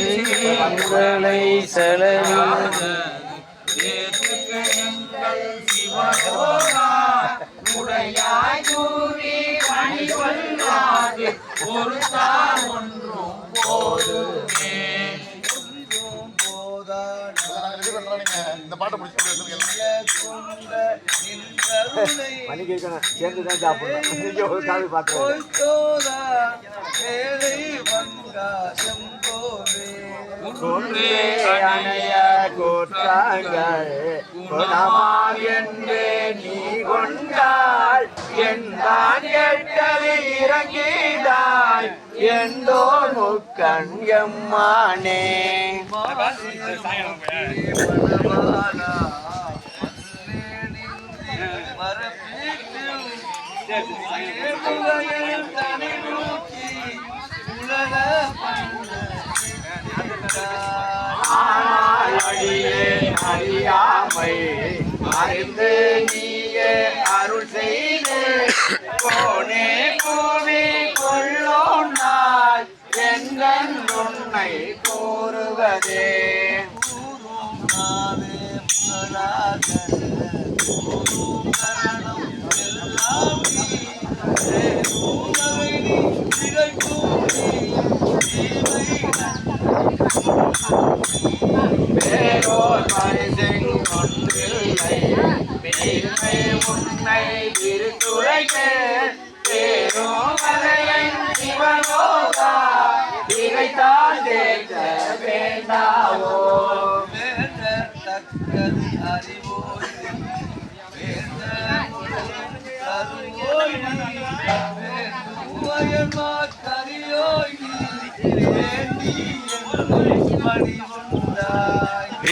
எங்கள் பணிவல்லாது ஒரு தார் ஒன்றும் போதுமே. இந்த பாட்டை பிடிச்சி மணி கேட்கணும் சாப்பிடணும் ஒரு காவி பார்த்துருவோம் குன்றே அணைய கூட்டாங்கள் குணமாம் என்று நீ கொண்டாள். என்றான் கேட்டது இறங்கிடாய். எந்தோ முக்கண் எம்மானே. அடியே அறியாமை. அறிந்து நீயே அருள் செய்து. போனே கூவி கொள்ளோ நாள். எங்கள் உன்னை கூறுவதே கூறும் வேறோர் பெருமை உன்னை விருத்துரைக்க பேரும் மலையன் சிவலோகா திகைத்தால் தேற்ற வேண்டாவோ மணி